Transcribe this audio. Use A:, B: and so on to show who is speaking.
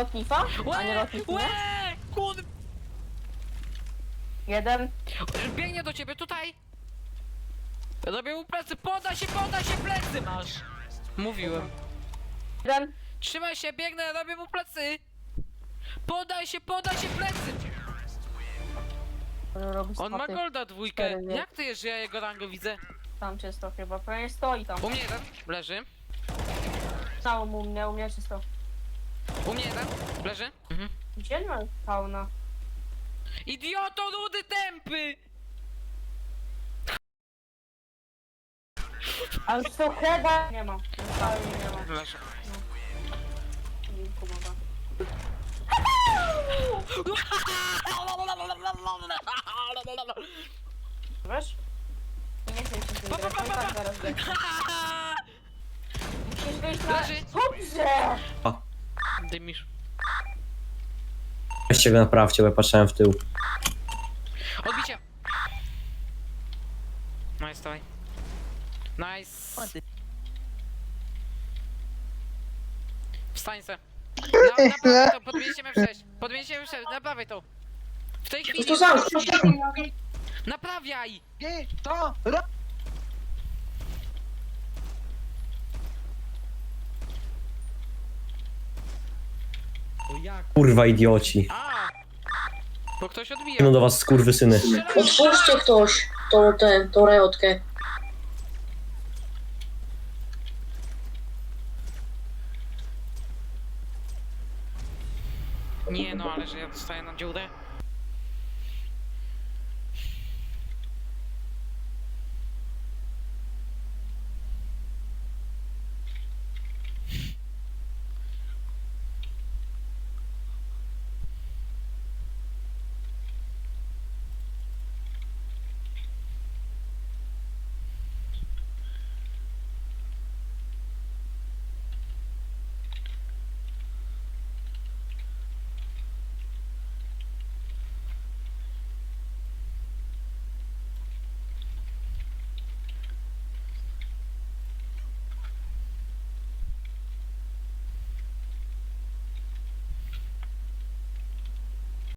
A: Lotnifa? A nie
B: Łe!
A: lotnifa?
B: Łe! Kur...
A: Jeden.
B: Biegnie do ciebie, tutaj! Robię mu plecy, poda się, poda się, plecy masz! Mówiłem.
A: Jeden.
B: Trzymaj się, biegnę, robię mu plecy! Podaj się, podaj się, plecy! On ma golda dwójkę.
A: Cztery, nie?
B: Jak to jest, że ja jego rangę widzę?
A: Tam czysto chyba. Pewnie stoi tam.
B: U mnie jeden, leży.
A: Stało mu mnie, u mnie czysto.
B: U mnie jeden, leży. Mhm.
A: Gdzie nie ma fauna?
B: Idioto, rudy tępy!
A: Ale co chyba nie ma. Wcale nie ma.
B: Leży.
A: Nie kumowa. Wiesz? Nie chcę się tym grać,
B: pa,
A: tak zaraz będzie. Musisz wyjść na...
B: Leży.
A: Dobrze!
B: Dymisz.
C: Weźcie go naprawcie, bo ja patrzyłem w tył.
B: Odbicie! Nice, dawaj. Nice. Wstań se. Na, naprawiaj to, podmienicie M6. Podmienicie M6, naprawiaj to. W tej chwili.
D: To sam.
B: Naprawiaj!
D: Nie, to, ro...
C: Kurwa idioci.
B: Bo ktoś odbija.
C: No do was skurwysyny.
D: Otwórzcie ktoś tą, tę, tą rejotkę.
B: Nie no, ale że ja dostaję na dziurę.